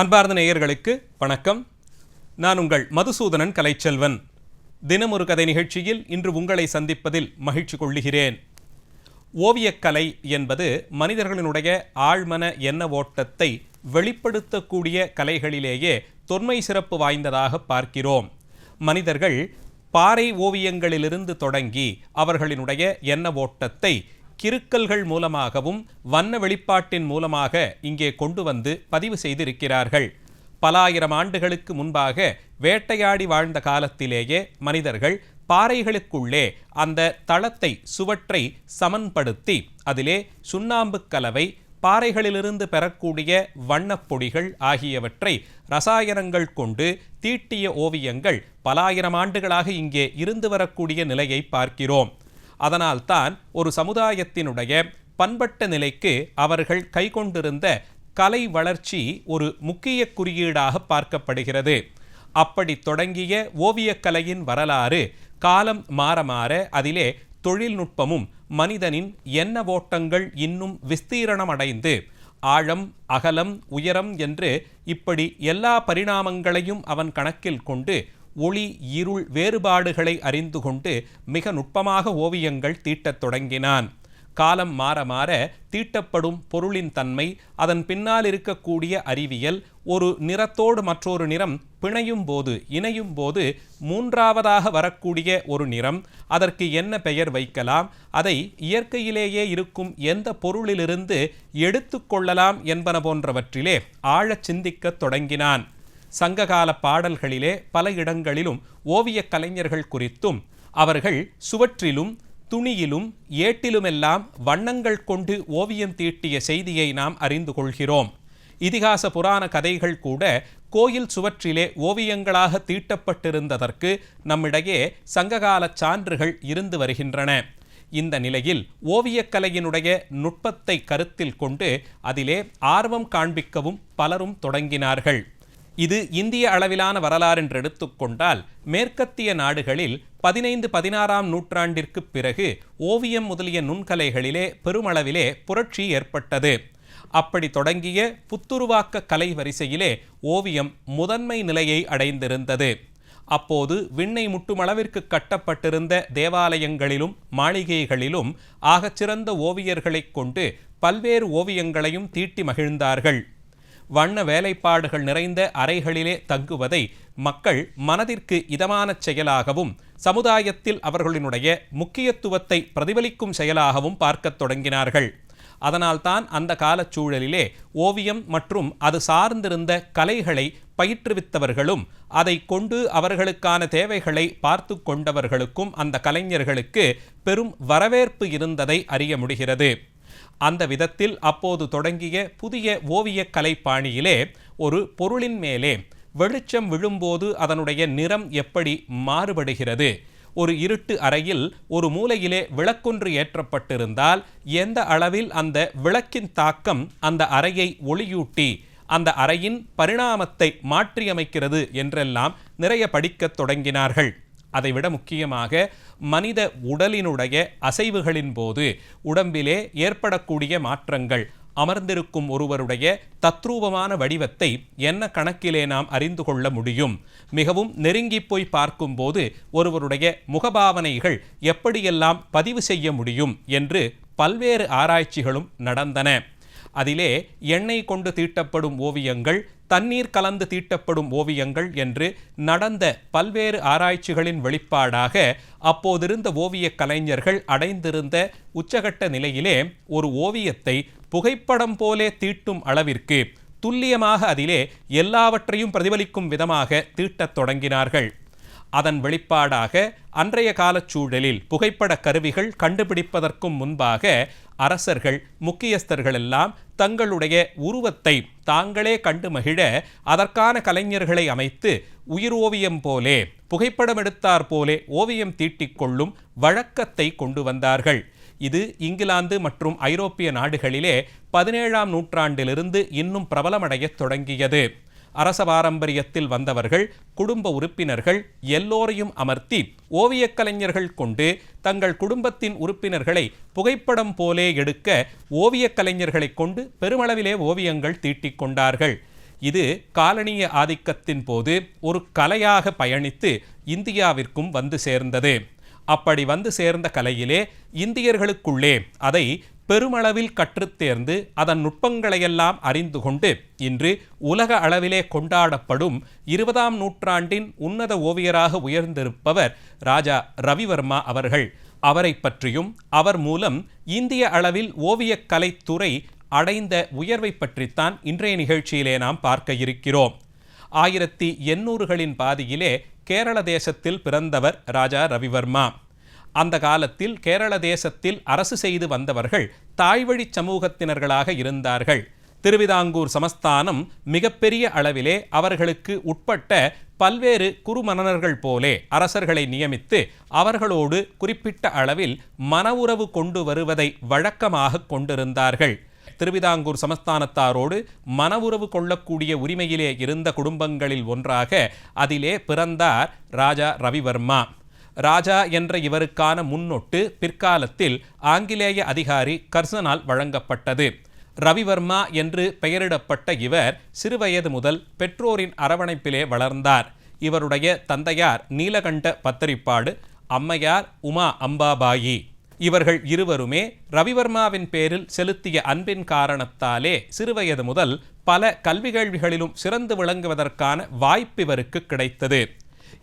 அன்பார்ந்த நேயர்களுக்கு வணக்கம். நான் உங்கள் மதுசூதனன் கலைச்செல்வன். தினமொரு கதை நிகழ்ச்சியில் இன்று உங்களை சந்திப்பதில் மகிழ்ச்சி கொள்ளுகிறேன். ஓவியக்கலை என்பது மனிதர்களினுடைய ஆழ்மன எண்ண ஓட்டத்தை வெளிப்படுத்தக்கூடிய கலைகளிலேயே தொன்மை சிறப்பு வாய்ந்ததாக பார்க்கிறோம். மனிதர்கள் பாறை ஓவியங்களிலிருந்து தொடங்கி அவர்களினுடைய எண்ண ஓட்டத்தை கிறுக்கல்கள் மூலமாகவும் வண்ண வெளிப்பாட்டின் மூலமாக இங்கே கொண்டு வந்து பதிவு செய்திருக்கிறார்கள். பலாயிரம் ஆண்டுகளுக்கு முன்பாக வேட்டையாடி வாழ்ந்த காலத்திலேயே மனிதர்கள் பாறைகளுக்குள்ளே அந்த தளத்தை சுவற்றை சமன்படுத்தி அதிலே சுண்ணாம்பு கலவை பாறைகளிலிருந்து பெறக்கூடிய வண்ணப்பொடிகள் ஆகியவற்றை ரசாயனங்கள் கொண்டு தீட்டிய ஓவியங்கள் பலாயிரம் ஆண்டுகளாக இங்கே இருந்து வரக்கூடிய நிலையை பார்க்கிறோம். அதனால்தான் ஒரு சமுதாயத்தினுடைய பண்பட்ட நிலைக்கு அவர்கள் கைகொண்டிருந்த கலை வளர்ச்சி ஒரு முக்கிய குறியீடாக பார்க்கப்படுகிறது. அப்படி தொடங்கிய ஓவியக்கலையின் வரலாறு காலம் மாற மாற அதிலே தொழில்நுட்பமும் மனிதனின் எண்ண ஓட்டங்கள் இன்னும் விஸ்தீரணமடைந்து ஆழம் அகலம் உயரம் என்று இப்படி எல்லா பரிணாமங்களையும் அவன் கணக்கில் கொண்டு ஒளி இருள் வேறுபாடுகளை அறிந்து கொண்டு மிக நுட்பமாக ஓவியங்கள் தீட்டத் தொடங்கினான். காலம் மாற மாற தீட்டப்படும் பொருளின் தன்மை அதன் பின்னால் இருக்கக்கூடிய அறிவியல் ஒரு நிறத்தோடு மற்றொரு நிறம் பிணையும் போது இணையும் போது மூன்றாவதாக வரக்கூடிய ஒரு நிறம் அதற்கு என்ன பெயர் வைக்கலாம் அதை இயற்கையிலேயே இருக்கும் எந்த பொருளிலிருந்து எடுத்துக்கொள்ளலாம் என்பன போன்றவற்றிலே ஆழச் சிந்திக்கத் தொடங்கினான். சங்ககால பாடல்களிலே பல இடங்களிலும் ஓவியக் கலைஞர்கள் குறித்தும் அவர்கள் சுவற்றிலும் துணியிலும் ஏட்டிலுமெல்லாம் வண்ணங்கள் கொண்டு ஓவியம் தீட்டிய செய்தியை நாம் அறிந்து கொள்கிறோம். இதிகாச புராண கதைகள் கூட கோயில் சுவற்றிலே ஓவியங்களாக தீட்டப்பட்டிருந்ததற்கு நம்மிடையே சங்ககால சான்றுகள் இருந்து வருகின்றன. இந்த நிலையில் ஓவியக்கலையினுடைய நுட்பத்தை கருத்தில் கொண்டு அதிலே ஆர்வம் காண்பிக்கவும் பலரும் தொடங்கினார்கள். இது இந்திய அளவிலான வரலாறு என்று எடுத்துக்கொண்டால் மேற்கத்திய நாடுகளில் பதினைந்து பதினாறாம் நூற்றாண்டிற்கு பிறகு ஓவியம் முதலிய நுண்கலைகளிலே பெருமளவிலே புரட்சி ஏற்பட்டது. அப்படி தொடங்கிய புத்துருவாக்க கலை வரிசையிலே ஓவியம் முதன்மை நிலையை அடைந்திருந்தது. அப்போது விண்ணை முட்டுமளவிற்கு கட்டப்பட்டிருந்த தேவாலயங்களிலும் மாளிகைகளிலும் ஆகச்சிறந்த ஓவியர்களைக் கொண்டு பல்வேறு ஓவியங்களையும் தீட்டி மகிழ்ந்தார்கள். வண்ண வேலைப்பாடுகள் நிறைந்த அறைகளிலே தங்குவதை மக்கள் மனதிற்கு இதமான செயலாகவும் சமுதாயத்தில் அவர்களினுடைய முக்கியத்துவத்தை பிரதிபலிக்கும் செயலாகவும் பார்க்கத் தொடங்கினார்கள். அதனால்தான் அந்த காலச் சூழலிலே ஓவியம் மற்றும் அது சார்ந்திருந்த கலைகளை பயிற்றுவித்தவர்களும் அதை கொண்டு அவர்களுக்கான தேவைகளை பார்த்து கொண்டவர்களுக்கும் அந்த கலைஞர்களுக்கு பெரும் வரவேற்பு இருந்ததை அறிய முடிகிறது. அந்த விதத்தில் அப்போது தொடங்கிய புதிய ஓவியக் கலை பாணியிலே ஒரு பொருளின் மேலே வெளிச்சம் விழும்போது அதனுடைய நிறம் எப்படி மாறுபடுகிறது? ஒரு இருட்டு அறையில் ஒரு மூலையிலே விளக்கொன்று ஏற்றப்பட்டிருந்தால் எந்த அளவில் அந்த விளக்கின் தாக்கம் அந்த அறையை ஒளியூட்டி அந்த அறையின் பரிணாமத்தை மாற்றியமைக்கிறது என்றெல்லாம் நிறைய படிக்கத் தொடங்கினார்கள். அதைவிட முக்கியமாக மனித உடலினுடைய அசைவுகளின் போது உடம்பிலே ஏற்படக்கூடிய மாற்றங்கள் அமர்ந்திருக்கும் ஒருவருடைய தத்ரூபமான வடிவத்தை என்ன கணக்கிலே நாம் அறிந்து கொள்ள முடியும்? மிகவும் நெருங்கி போய் பார்க்கும்போது ஒருவருடைய முகபாவனைகள் எப்படியெல்லாம் பதிவு செய்ய முடியும் என்று பல்வேறு ஆராய்ச்சிகளும் நடந்தன. அதிலே எண்ணெய் கொண்டு தீட்டப்படும் ஓவியங்கள் தண்ணீர் கலந்து தீட்டப்படும் ஓவியங்கள் என்று நடந்த பல்வேறு ஆராய்ச்சிகளின் வெளிப்பாடாக அப்போதிருந்த ஓவியக் கலைஞர்கள் அடைந்திருந்த உச்சகட்ட நிலையிலே ஒரு ஓவியத்தை புகைப்படம் போலே தீட்டும் அளவிற்கு துல்லியமாக அதிலே எல்லாவற்றையும் பிரதிபலிக்கும் விதமாக தீட்டத் தொடங்கினார்கள். அதன் வெளிப்பாடாக அன்றைய காலச் சூழலில் புகைப்பட கருவிகள் கண்டுபிடிப்பதற்கும் முன்பாக அரசர்கள் முக்கியஸ்தர்கள் எல்லாம் தங்களுடைய உருவத்தை தாங்களே கண்டு மகிழ அதற்கான கலைஞர்களை அமைத்து உயிர் ஓவியம் போலே புகைப்படம் எடுத்தார் போலே ஓவியம் தீட்டிக்கொள்ளும் வழக்கத்தை கொண்டு வந்தார்கள். இது இங்கிலாந்து மற்றும் ஐரோப்பிய நாடுகளிலே பதினேழாம் நூற்றாண்டிலிருந்து இன்னும் பிரபலமடையத் தொடங்கியது. அரச பாரம்பரியத்தில் வந்தவர்கள் குடும்ப உறுப்பினர்கள் எல்லோரையும் அமர்த்தி ஓவியக் கலைஞர்கள் கொண்டு தங்கள் குடும்பத்தின் உறுப்பினர்களை புகைப்படம் போலே எடுக்க ஓவியக் கலைஞர்களைக் கொண்டு பெருமளவிலே ஓவியங்கள் தீட்டிக் கொண்டார்கள். இது காலனிய ஆதிக்கத்தின் போது ஒரு கலையாக பயணித்து இந்தியாவிற்கும் வந்து சேர்ந்தது. அப்படி வந்து சேர்ந்த கலையிலே இந்தியர்களுக்குள்ளே அதை பெருமளவில் கற்றுத் தேர்ந்து அதன் நுட்பங்களையெல்லாம் அறிந்து கொண்டு இன்று உலக அளவிலே கொண்டாடப்படும் இருபதாம் நூற்றாண்டின் உன்னத ஓவியராக உயர்ந்திருப்பவர் ராஜா ரவிவர்மா அவர்கள். அவரை பற்றியும் அவர் மூலம் இந்திய அளவில் ஓவியக் கலைத்துறை அடைந்த உயர்வை பற்றித்தான் இன்றைய நிகழ்ச்சியிலே நாம் பார்க்க இருக்கிறோம். ஆயிரத்தி எண்ணூறுகளின் பாதியிலே கேரள தேசத்தில் பிறந்தவர் ராஜா ரவிவர்மா. அந்த காலத்தில் கேரள தேசத்தில் அரசு செய்து வந்தவர்கள் தாய்வழி சமூகத்தினர்களாக இருந்தார்கள். திருவிதாங்கூர் சமஸ்தானம் மிகப்பெரிய அளவிலே அவர்களுக்கு உட்பட்ட பல்வேறு குறுமன்னர்கள் போலே அரசர்களை நியமித்து அவர்களோடு குறிப்பிட்ட அளவில் மன உறவு கொண்டு வருவதை வழக்கமாக கொண்டிருந்தார்கள். திருவிதாங்கூர் சமஸ்தானத்தாரோடு மன உறவு கொள்ளக்கூடிய உரிமையிலே இருந்த குடும்பங்களில் ஒன்றாக அதிலே பிறந்தார் ராஜா ரவிவர்மா. ராஜா என்ற இவருக்கான முன்னொட்டு பிற்காலத்தில் ஆங்கிலேய அதிகாரி கர்சனால் வழங்கப்பட்டது. ரவிவர்மா என்று பெயரிடப்பட்ட இவர் சிறுவயது முதல் பெற்றோரின் அரவணைப்பிலே வளர்ந்தார். இவருடைய தந்தையார் நீலகண்ட பத்தரிப்பாடு அம்மையார் உமா அம்பாபாயி. இவர்கள் இருவருமே ரவிவர்மாவின் பேரில் செலுத்திய அன்பின் காரணத்தாலே சிறுவயது முதல் பல கல்வி கேள்விகளிலும் சிறந்து விளங்குவதற்கான வாய்ப்பு இவருக்கு கிடைத்தது.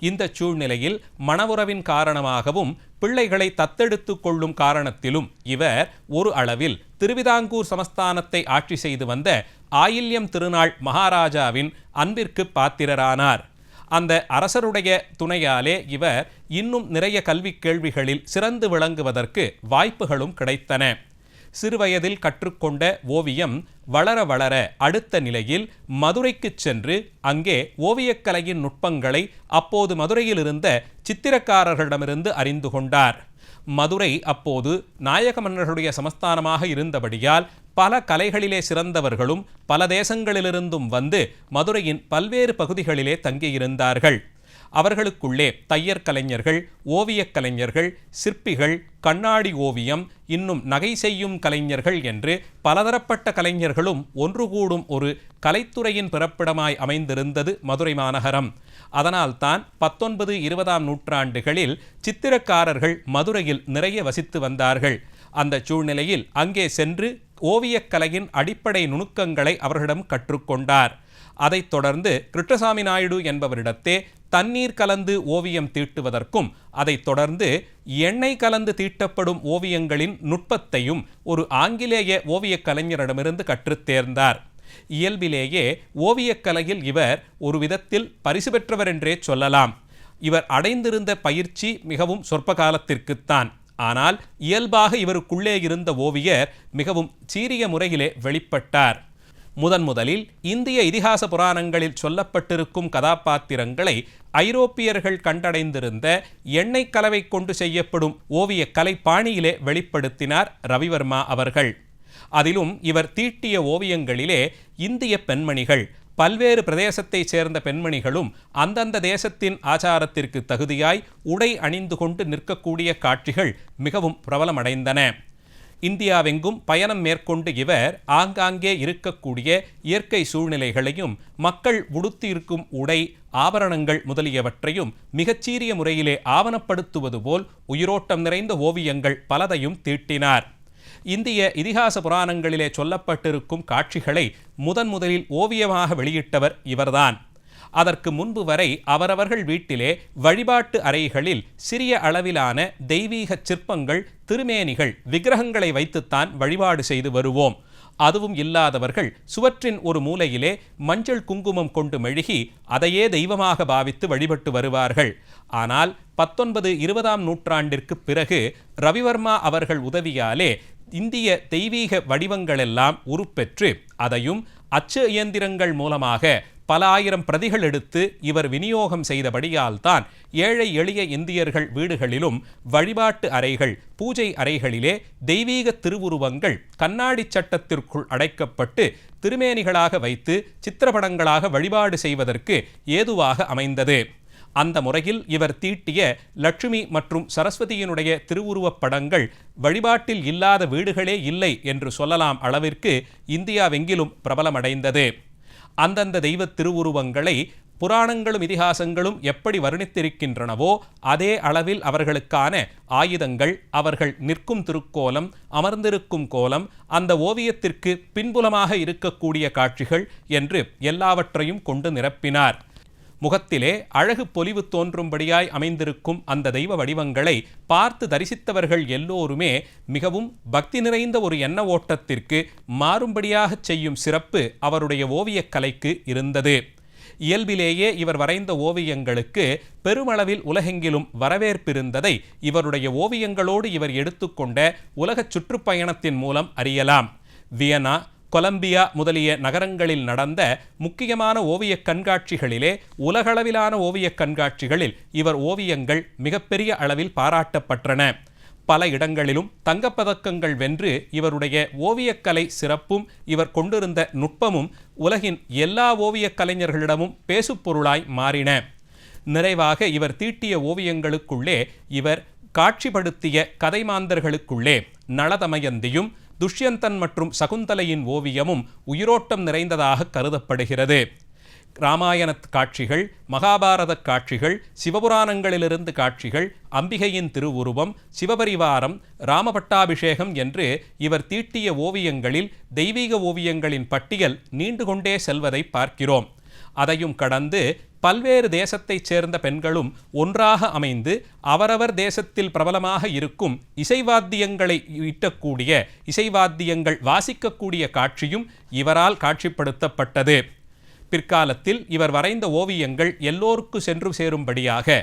இந்த சூழ்நிலையில் மணவுறவின் காரணமாகவும் பிள்ளைகளை தத்தெடுத்து கொள்ளும் காரணத்திலும் இவர் ஒரு அளவில் திருவிதாங்கூர் சமஸ்தானத்தை ஆட்சி செய்து வந்த ஆயில்யம் திருநாள் மகாராஜாவின் அன்பிற்கு பாத்திரரானார். அந்த அரசருடைய துணையாலே இவர் இன்னும் நிறைய கல்வி கேள்விகளில் சிறந்து விளங்குவதற்கு வாய்ப்புகளும் கிடைத்தன. சிறுவயதில் கற்றுக்கொண்ட ஓவியம் வளர வளர அடுத்த நிலையில் மதுரைக்கு சென்று அங்கே ஓவியக்கலையின் நுட்பங்களை அப்போது மதுரையில் இருந்த சித்திரக்காரர்களிடமிருந்து அறிந்து கொண்டார். மதுரை அப்போது நாயக மன்னர்களுடைய சமஸ்தானமாக இருந்தபடியால் பல கலைகளிலே சிறந்தவர்களும் பல தேசங்களிலிருந்தும் வந்து மதுரையின் பல்வேறு பகுதிகளிலே தங்கியிருந்தார்கள். அவர்களுக்குள்ளே தையர் கலைஞர்கள் ஓவியக் கலைஞர்கள் சிற்பிகள் கண்ணாடி ஓவியம் இன்னும் நகை செய்யும் கலைஞர்கள் என்று பலதரப்பட்ட கலைஞர்களும் ஒன்று கூடும் ஒரு கலைத்துறையின் பிறப்பிடமாய் அமைந்திருந்தது மதுரை மாநகரம். அதனால்தான் பத்தொன்பது இருபதாம் நூற்றாண்டுகளில் சித்திரக்காரர்கள் மதுரையில் நிறைய வசித்து வந்தார்கள். அந்த சூழ்நிலையில் அங்கே சென்று ஓவியக்கலையின் அடிப்படை நுணுக்கங்களை அவர்களிடம் கற்றுக்கொண்டார். அதைத் தொடர்ந்து கிருஷ்ணசாமி நாயுடு என்பவரிடத்தே தண்ணீர் கலந்து ஓவியம் தீட்டுவதற்கும் அதைத் தொடர்ந்து எண்ணெய் கலந்து தீட்டப்படும் ஓவியங்களின் நுட்பத்தையும் ஒரு ஆங்கிலேய ஓவியக் கலைஞரிடமிருந்து கற்றுத் தேர்ந்தார். இயல்பிலேயே ஓவியக்கலையில் இவர் ஒரு விதத்தில் பரிசு பெற்றவர் என்றே சொல்லலாம். இவர் அடைந்திருந்த பயிற்சி மிகவும் சொற்ப காலத்திற்குத்தான் ஆனால் இயல்பாக இவருக்குள்ளே இருந்த ஓவியர் மிகவும் சீரிய முறையிலே வெளிப்பட்டார். முதன் முதலில் இந்திய இதிகாச புராணங்களில் சொல்லப்பட்டிருக்கும் கதாபாத்திரங்களை ஐரோப்பியர்கள் கண்டடைந்திருந்த எண்ணெய் கலவை கொண்டு செய்யப்படும் ஓவிய கலை பாணியிலே வெளிப்படுத்தினார் ரவிவர்மா அவர்கள். அதிலும் இவர் தீட்டிய ஓவியங்களிலே இந்திய பெண்மணிகள் பல்வேறு பிரதேசத்தைச் சேர்ந்த பெண்மணிகளும் அந்தந்த தேசத்தின் ஆச்சாரத்திற்கு தகுதியாய் உடை அணிந்து கொண்டு நிற்கக்கூடிய காட்சிகள் மிகவும் பிரபலமடைந்தன. இந்தியாவெங்கும் பயணம் மேற்கொண்டு இவர் ஆங்காங்கே இருக்கக்கூடிய இயற்கை சூழ்நிலைகளையும் மக்கள் உடுத்தியிருக்கும் உடை ஆபரணங்கள் முதலியவற்றையும் மிகச்சீரிய முறையிலே ஆவணப்படுத்துவது போல் உயிரோட்டம் நிறைந்த ஓவியங்கள் பலதையும் தீட்டினார். இந்திய இதிகாச புராணங்களிலே சொல்லப்பட்டிருக்கும் காட்சிகளை முதன் முதலில் ஓவியமாக வெளியிட்டவர் இவர்தான். அதற்கு முன்பு வரை அவரவர்கள் வீட்டிலே வழிபாட்டு அறைகளில் சிறிய அளவிலான தெய்வீக சிற்பங்கள் திருமேனிகள் விக்கிரகங்களை வைத்துத்தான் வழிபாடு செய்து வருவோம். அதுவும் இல்லாதவர்கள் சுவற்றின் ஒரு மூலையிலே மஞ்சள் குங்குமம் கொண்டு மெழுகி அதையே தெய்வமாக பாவித்து வழிபட்டு வருவார்கள். ஆனால் பத்தொன்பது இருபதாம் நூற்றாண்டிற்கு பிறகு ரவிவர்மா அவர்கள் உதவியாலே இந்திய தெய்வீக வடிவங்களெல்லாம் உருப்பெற்று அதையும் அச்சு இயந்திரங்கள் மூலமாக பல ஆயிரம் பிரதிகள் எடுத்து இவர் விநியோகம் செய்தபடியால் தான் ஏழை எளிய இந்தியர்கள் வீடுகளிலும் வழிபாட்டு அறைகள் பூஜை அறைகளிலே தெய்வீக திருவுருவங்கள் கண்ணாடி சட்டத்திற்குள் அடைக்கப்பட்டு திருமேனிகளாக வைத்து சித்திரப்படங்களாக வழிபாடு செய்வதற்கு ஏதுவாக அமைந்தது. அந்த முறையில் இவர் தீட்டிய லட்சுமி மற்றும் சரஸ்வதியினுடைய திருவுருவப் படங்கள் வழிபாட்டில் இல்லாத வீடுகளே இல்லை என்று சொல்லலாம் அளவிற்கு இந்தியாவெங்கிலும் பிரபலமடைந்தது. அந்தந்த தெய்வ திருவுருவங்களை புராணங்களும் இதிகாசங்களும் எப்படி வர்ணித்திருக்கின்றனவோ அதே அளவில் அவர்களுக்கான ஆயுதங்கள் அவர்கள் நிற்கும் திருக்கோலம் அமர்ந்திருக்கும் கோலம் அந்த ஓவியத்திற்கு பின்புலமாக இருக்கக்கூடிய காட்சிகள் என்று எல்லாவற்றையும் கொண்டு நிரப்பினார். முகத்திலே அழகு பொலிவு தோன்றும்படியாய் அமைந்திருக்கும் அந்த தெய்வ வடிவங்களை பார்த்து தரிசித்தவர்கள் எல்லோருமே மிகவும் பக்தி நிறைந்த ஒரு எண்ண ஓட்டத்திற்கு மாறும்படியாகச் செய்யும் சிறப்பு அவருடைய ஓவியக் கலைக்கு இருந்தது. இயல்பிலேயே இவர் வரைந்த ஓவியங்களுக்கு பெருமளவில் உலகெங்கிலும் வரவேற்பிருந்ததை இவருடைய ஓவியங்களோடு இவர் எடுத்துக்கொண்ட உலகச் சுற்றுப்பயணத்தின் மூலம் அறியலாம். வியனா கொலம்பியா முதலிய நகரங்களில் நடந்த முக்கியமான ஓவியக் கண்காட்சிகளிலே உலகளவிலான ஓவியக் கண்காட்சிகளில் இவர் ஓவியங்கள் மிகப்பெரிய அளவில் பாராட்டப்பட்டன. பல இடங்களிலும் தங்கப்பதக்கங்கள் வென்று இவருடைய ஓவியக்கலை சிறப்பும் இவர் கொண்டிருந்த நுட்பமும் உலகின் எல்லா ஓவியக் கலைஞர்களிடமும் பேசுப்பொருளாய் மாறின. நிறைவாக இவர் தீட்டிய ஓவியங்களுக்குள்ளே இவர் காட்சிப்படுத்திய கதைமாந்தர்களுக்குள்ளே நளதமயந்தியும் துஷ்யந்தன் மற்றும் சகுந்தலையின் ஓவியமும் உயிரோட்டம் நிறைந்ததாக கருதப்படுகிறது. ராமாயணத் காட்சிகள் மகாபாரத காட்சிகள் சிவபுராணங்களிலிருந்து காட்சிகள் அம்பிகையின் திருவுருவம் சிவபரிவாரம் ராமபட்டாபிஷேகம் என்று இவர் தீட்டிய ஓவியங்களில் தெய்வீக ஓவியங்களின் பட்டியல் நீண்டு கொண்டே செல்வதை பார்க்கிறோம். அதையும் கடந்து பல்வேறு தேசத்தைச் சேர்ந்த பெண்களும் ஒன்றாக அமைந்து அவரவர் தேசத்தில் பிரபலமாக இருக்கும் இசைவாத்தியங்களை ஈட்டக்கூடிய இசைவாத்தியங்கள் வாசிக்கக்கூடிய காட்சியும் இவரால் காட்சிப்படுத்தப்பட்டது. பிற்காலத்தில் இவர் வரைந்த ஓவியங்கள் எல்லோருக்கு சென்று சேரும்படியாக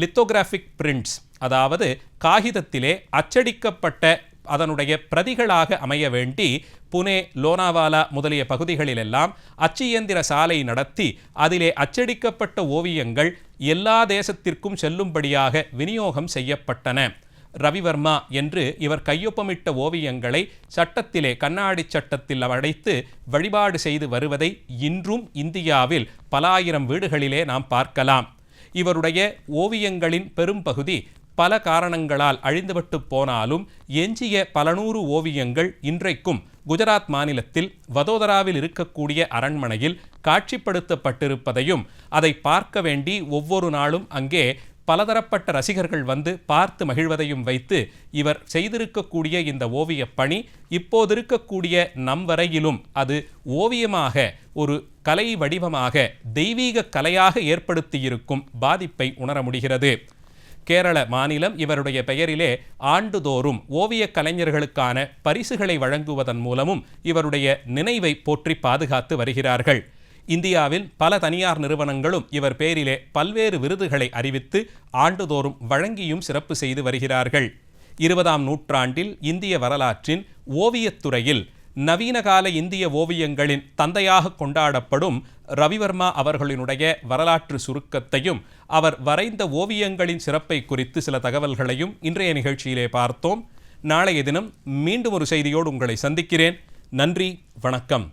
லித்தோகிராஃபிக் பிரிண்ட்ஸ் அதாவது காகிதத்திலே அச்சடிக்கப்பட்ட அதனுடைய பிரதிகளாக அமைய வேண்டி புனே லோனாவாலா முதலிய பகுதிகளிலெல்லாம் அச்சு இயந்திர சாலை நடத்தி அதிலே அச்சடிக்கப்பட்ட ஓவியங்கள் எல்லா தேசத்திற்கும் செல்லும்படியாக விநியோகம் செய்யப்பட்டன. ரவிவர்மா என்று இவர் கையொப்பமிட்ட ஓவியங்களை சட்டத்திலே கண்ணாடி சட்டத்தில் அடைத்து வழிபாடு செய்து வருவதை இன்றும் இந்தியாவில் பல ஆயிரம் வீடுகளிலே நாம் பார்க்கலாம். இவருடைய ஓவியங்களின் பெரும்பகுதி பல காரணங்களால் அழிந்துவிட்டு போனாலும் எஞ்சிய பல நூறு ஓவியங்கள் இன்றைக்கும் குஜராத் மாநிலத்தில் வதோதராவில் இருக்கக்கூடிய அரண்மனையில் காட்சிப்படுத்தப்பட்டிருப்பதையும் அதை பார்க்க வேண்டி ஒவ்வொரு நாளும் அங்கே பலதரப்பட்ட ரசிகர்கள் வந்து பார்த்து மகிழ்வதையும் வைத்து இவர் செய்திருக்கக்கூடிய இந்த ஓவியப் பணி இப்போதிருக்கக்கூடிய நம் வரையிலும் அது ஓவியமாக ஒரு கலை வடிவமாக தெய்வீக கலையாக ஏற்படுத்தியிருக்கும் பாதிப்பை உணர முடிகிறது. கேரள மாநிலம் இவருடைய பெயரிலே ஆண்டுதோறும் ஓவியக் கலைஞர்களுக்கான பரிசுகளை வழங்குவதன் மூலமும் இவருடைய நினைவை போற்றி பாதுகாத்து வருகிறார்கள். இந்தியாவில் பல தனியார் நிறுவனங்களும் இவர் பேரிலே பல்வேறு விருதுகளை அறிவித்து ஆண்டுதோறும் வழங்கியும் சிறப்பு செய்து வருகிறார்கள். இருபதாம் நூற்றாண்டில் இந்திய வரலாற்றின் ஓவியத்துறையில் நவீனகால இந்திய ஓவியங்களின் தந்தையாக கொண்டாடப்படும் ரவிவர்மா அவர்களினுடைய வரலாற்று சுருக்கத்தையும் அவர் வரைந்த ஓவியங்களின் சிறப்பை குறித்து சில தகவல்களையும் இன்றைய நிகழ்ச்சியிலே பார்த்தோம். நாளைய தினம் மீண்டும் ஒரு செய்தியோடு உங்களை சந்திக்கிறேன். நன்றி வணக்கம்.